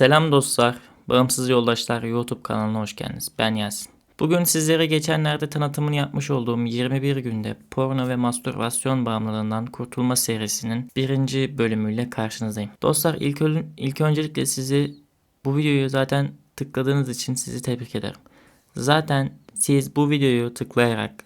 Selam dostlar, Bağımsız Yoldaşlar YouTube kanalına hoş geldiniz. Ben Yasin. Bugün sizlere geçenlerde tanıtımını yapmış olduğum 21 günde porno ve mastürbasyon bağımlılığından kurtulma serisinin birinci bölümüyle karşınızdayım. Dostlar ilk, ilk öncelikle sizi bu videoyu zaten tıkladığınız için sizi tebrik ederim. Zaten siz bu videoyu tıklayarak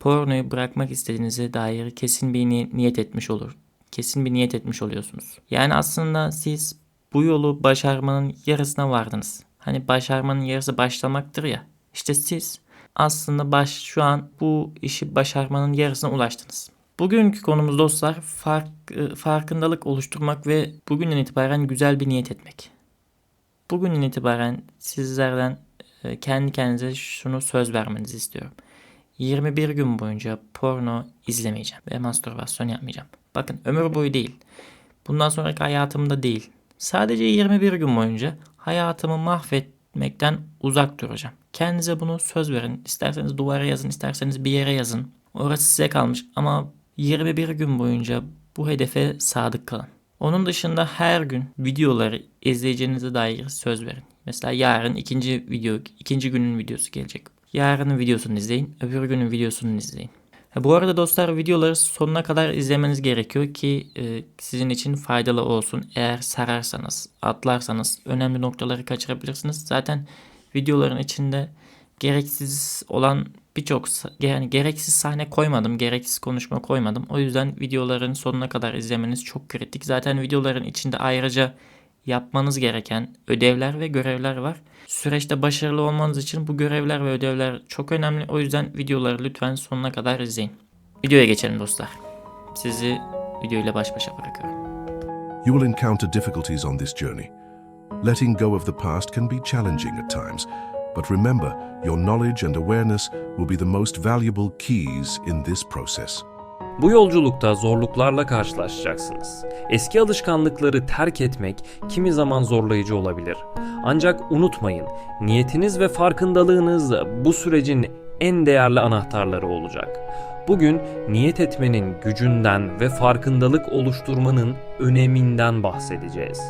pornoyu bırakmak istediğinize dair kesin bir ni- niyet etmiş olur. Kesin bir niyet etmiş oluyorsunuz. Yani aslında siz bu yolu başarmanın yarısına vardınız. Hani başarmanın yarısı başlamaktır ya. İşte siz aslında baş şu an bu işi başarmanın yarısına ulaştınız. Bugünkü konumuz dostlar fark, e, farkındalık oluşturmak ve bugünden itibaren güzel bir niyet etmek. Bugünden itibaren sizlerden e, kendi kendinize şunu söz vermenizi istiyorum. 21 gün boyunca porno izlemeyeceğim ve mastürbasyon yapmayacağım. Bakın ömür boyu değil. Bundan sonraki hayatımda değil. Sadece 21 gün boyunca hayatımı mahvetmekten uzak duracağım. Kendinize bunu söz verin. İsterseniz duvara yazın, isterseniz bir yere yazın. Orası size kalmış ama 21 gün boyunca bu hedefe sadık kalın. Onun dışında her gün videoları izleyeceğinize dair söz verin. Mesela yarın ikinci video, ikinci günün videosu gelecek. Yarının videosunu izleyin, öbür günün videosunu izleyin. Bu arada dostlar videoları sonuna kadar izlemeniz gerekiyor ki e, sizin için faydalı olsun. Eğer sararsanız, atlarsanız önemli noktaları kaçırabilirsiniz. Zaten videoların içinde gereksiz olan birçok yani gereksiz sahne koymadım, gereksiz konuşma koymadım. O yüzden videoların sonuna kadar izlemeniz çok kritik. Zaten videoların içinde ayrıca yapmanız gereken ödevler ve görevler var. Süreçte başarılı olmanız için bu görevler ve ödevler çok önemli. O yüzden videoları lütfen sonuna kadar izleyin. Videoya geçelim dostlar. Sizi videoyla baş başa bırakıyorum. You will encounter difficulties on this journey. Letting go of the past can be challenging at times, but remember, your knowledge and awareness will be the most valuable keys in this process. Bu yolculukta zorluklarla karşılaşacaksınız. Eski alışkanlıkları terk etmek kimi zaman zorlayıcı olabilir. Ancak unutmayın, niyetiniz ve farkındalığınız bu sürecin en değerli anahtarları olacak. Bugün niyet etmenin gücünden ve farkındalık oluşturmanın öneminden bahsedeceğiz.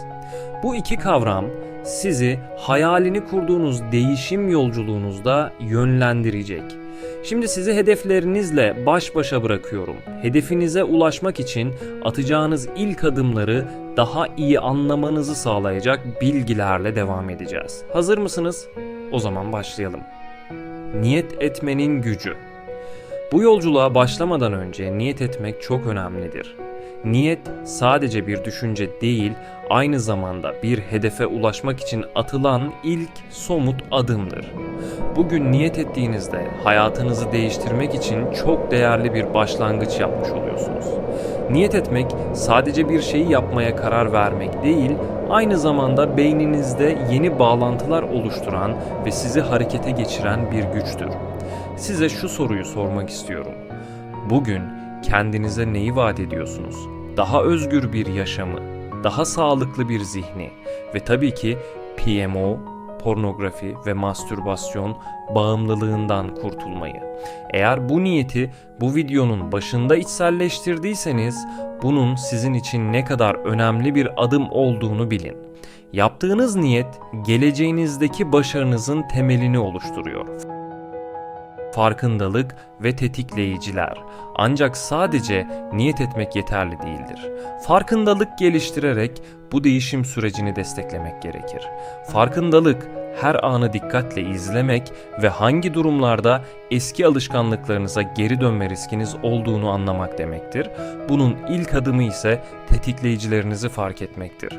Bu iki kavram sizi hayalini kurduğunuz değişim yolculuğunuzda yönlendirecek. Şimdi sizi hedeflerinizle baş başa bırakıyorum. Hedefinize ulaşmak için atacağınız ilk adımları daha iyi anlamanızı sağlayacak bilgilerle devam edeceğiz. Hazır mısınız? O zaman başlayalım. Niyet etmenin gücü. Bu yolculuğa başlamadan önce niyet etmek çok önemlidir. Niyet sadece bir düşünce değil, aynı zamanda bir hedefe ulaşmak için atılan ilk somut adımdır. Bugün niyet ettiğinizde hayatınızı değiştirmek için çok değerli bir başlangıç yapmış oluyorsunuz. Niyet etmek sadece bir şeyi yapmaya karar vermek değil, aynı zamanda beyninizde yeni bağlantılar oluşturan ve sizi harekete geçiren bir güçtür. Size şu soruyu sormak istiyorum. Bugün kendinize neyi vaat ediyorsunuz? Daha özgür bir yaşamı, daha sağlıklı bir zihni ve tabii ki PMO, pornografi ve mastürbasyon bağımlılığından kurtulmayı. Eğer bu niyeti bu videonun başında içselleştirdiyseniz bunun sizin için ne kadar önemli bir adım olduğunu bilin. Yaptığınız niyet geleceğinizdeki başarınızın temelini oluşturuyor farkındalık ve tetikleyiciler. Ancak sadece niyet etmek yeterli değildir. Farkındalık geliştirerek bu değişim sürecini desteklemek gerekir. Farkındalık her anı dikkatle izlemek ve hangi durumlarda eski alışkanlıklarınıza geri dönme riskiniz olduğunu anlamak demektir. Bunun ilk adımı ise tetikleyicilerinizi fark etmektir.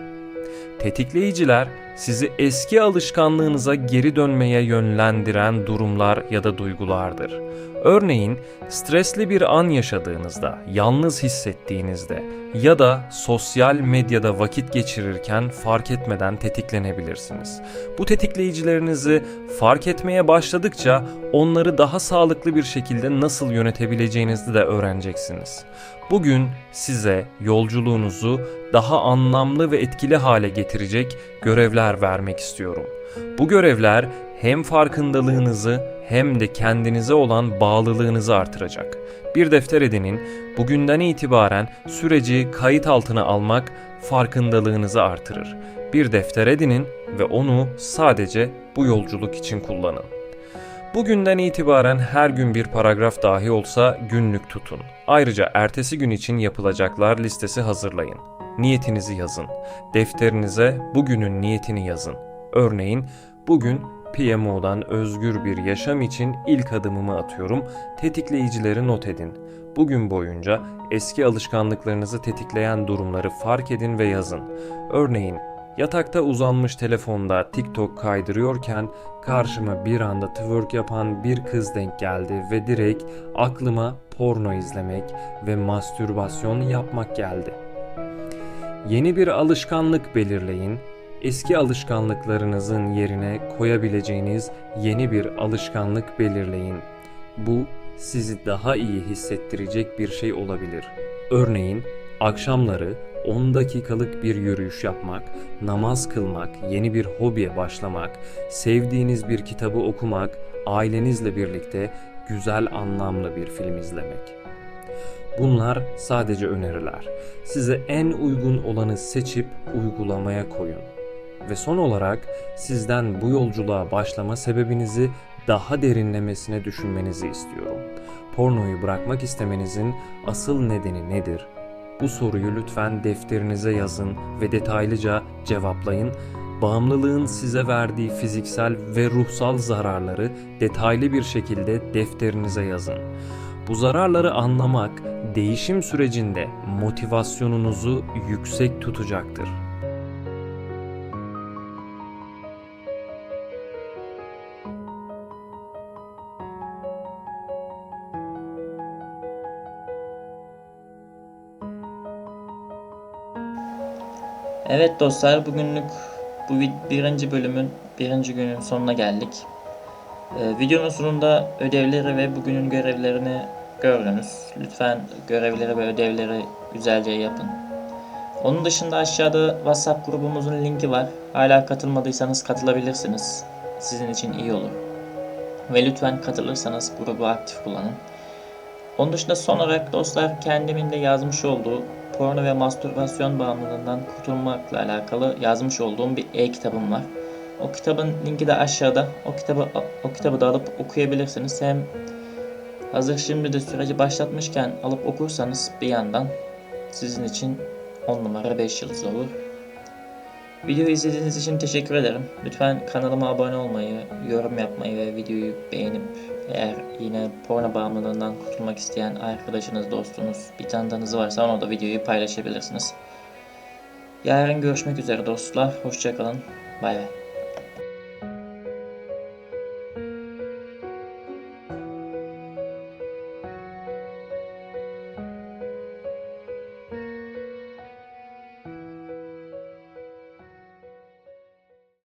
Tetikleyiciler sizi eski alışkanlığınıza geri dönmeye yönlendiren durumlar ya da duygulardır. Örneğin stresli bir an yaşadığınızda, yalnız hissettiğinizde ya da sosyal medyada vakit geçirirken fark etmeden tetiklenebilirsiniz. Bu tetikleyicilerinizi fark etmeye başladıkça onları daha sağlıklı bir şekilde nasıl yönetebileceğinizi de öğreneceksiniz. Bugün size yolculuğunuzu daha anlamlı ve etkili hale getirecek görevler vermek istiyorum. Bu görevler hem farkındalığınızı hem de kendinize olan bağlılığınızı artıracak. Bir defter edinin. Bugünden itibaren süreci kayıt altına almak farkındalığınızı artırır. bir defter edinin ve onu sadece bu yolculuk için kullanın. Bugünden itibaren her gün bir paragraf dahi olsa günlük tutun. Ayrıca ertesi gün için yapılacaklar listesi hazırlayın. Niyetinizi yazın. Defterinize bugünün niyetini yazın. Örneğin bugün PMO'dan özgür bir yaşam için ilk adımımı atıyorum. Tetikleyicileri not edin. Bugün boyunca eski alışkanlıklarınızı tetikleyen durumları fark edin ve yazın. Örneğin Yatakta uzanmış telefonda TikTok kaydırıyorken karşıma bir anda twerk yapan bir kız denk geldi ve direkt aklıma porno izlemek ve mastürbasyon yapmak geldi. Yeni bir alışkanlık belirleyin. Eski alışkanlıklarınızın yerine koyabileceğiniz yeni bir alışkanlık belirleyin. Bu sizi daha iyi hissettirecek bir şey olabilir. Örneğin akşamları 10 dakikalık bir yürüyüş yapmak, namaz kılmak, yeni bir hobiye başlamak, sevdiğiniz bir kitabı okumak, ailenizle birlikte güzel anlamlı bir film izlemek. Bunlar sadece öneriler. Size en uygun olanı seçip uygulamaya koyun. Ve son olarak sizden bu yolculuğa başlama sebebinizi daha derinlemesine düşünmenizi istiyorum. Pornoyu bırakmak istemenizin asıl nedeni nedir? Bu soruyu lütfen defterinize yazın ve detaylıca cevaplayın. Bağımlılığın size verdiği fiziksel ve ruhsal zararları detaylı bir şekilde defterinize yazın. Bu zararları anlamak değişim sürecinde motivasyonunuzu yüksek tutacaktır. Evet dostlar bugünlük bu birinci bölümün birinci günün sonuna geldik. Ee, videonun sonunda ödevleri ve bugünün görevlerini gördünüz. Lütfen görevleri ve ödevleri güzelce yapın. Onun dışında aşağıda WhatsApp grubumuzun linki var. Hala katılmadıysanız katılabilirsiniz. Sizin için iyi olur. Ve lütfen katılırsanız grubu aktif kullanın. Onun dışında son olarak dostlar kendimin de yazmış olduğu porno ve mastürbasyon bağımlılığından kurtulmakla alakalı yazmış olduğum bir e-kitabım var. O kitabın linki de aşağıda. O kitabı o kitabı da alıp okuyabilirsiniz. Hem hazır şimdi de süreci başlatmışken alıp okursanız bir yandan sizin için 10 numara 5 yıldız olur. Videoyu izlediğiniz için teşekkür ederim. Lütfen kanalıma abone olmayı, yorum yapmayı ve videoyu beğenip eğer yine porno bağımlılığından kurtulmak isteyen arkadaşınız, dostunuz, bir tanıdığınız varsa ona da videoyu paylaşabilirsiniz. Yarın görüşmek üzere dostlar. Hoşçakalın. Bay bay.